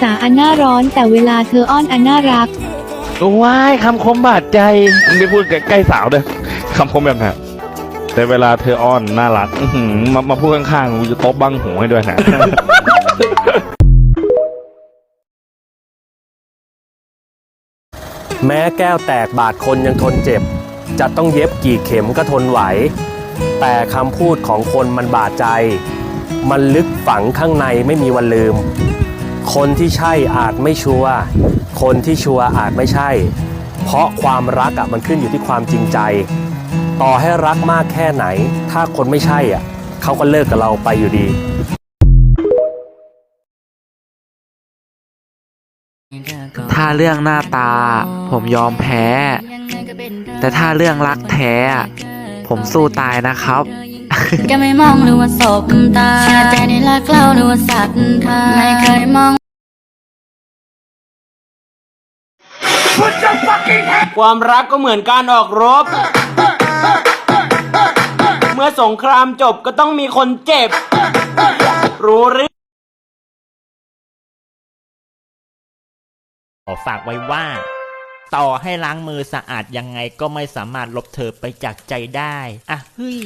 ษาอันน่าร้อนแต่เวลาเธออ้อนอันน่ารัก ว้ายคำคมบาดใจมึงได้พูดใกล้ๆสาวเลยคำคมแบบนั้นแต่เวลาเธออ้อนน่ารักอื้อหือมามาพูดข้างๆกูจะตบบังหูให้ด้วยนะ แม้แก้วแตกบาดคนยังทนเจ็บ จะต้องเย็บกี่เข็มก็ทนไหว แต่คำพูดของคนมันบาดใจ มันลึกฝังข้างในไม่มีวันลืม คนที่ใช่อาจไม่ชัวร์คนที่ชัวร์อาจไม่ใช่ เพราะความรักอะมันขึ้นอยู่ที่ความจริงใจ ต่อให้รักมากแค่ไหน ถ้าคนไม่ใช่อะเขาก็เลิกกับเราไปอยู่ดี ถ้าเรื่องหน้าตา ผมยอมแพ้ แต่ถ้าเรื่องรักแท้อะผมสู้ตายนะครับแกไม่มองหรือว่าสบตาเชื่อใจในรักเราหรือว่าศรัทธาไม่เคยมอง ความรักก็เหมือนการออกรบ เมื่อสงครามจบก็ต้องมีคนเจ็บ รู้หรือ ขอฝากไว้ว่า ต่อให้ล้างมือสะอาดยังไงก็ไม่สามารถลบเธอไปจากใจได้ อะเฮ้ย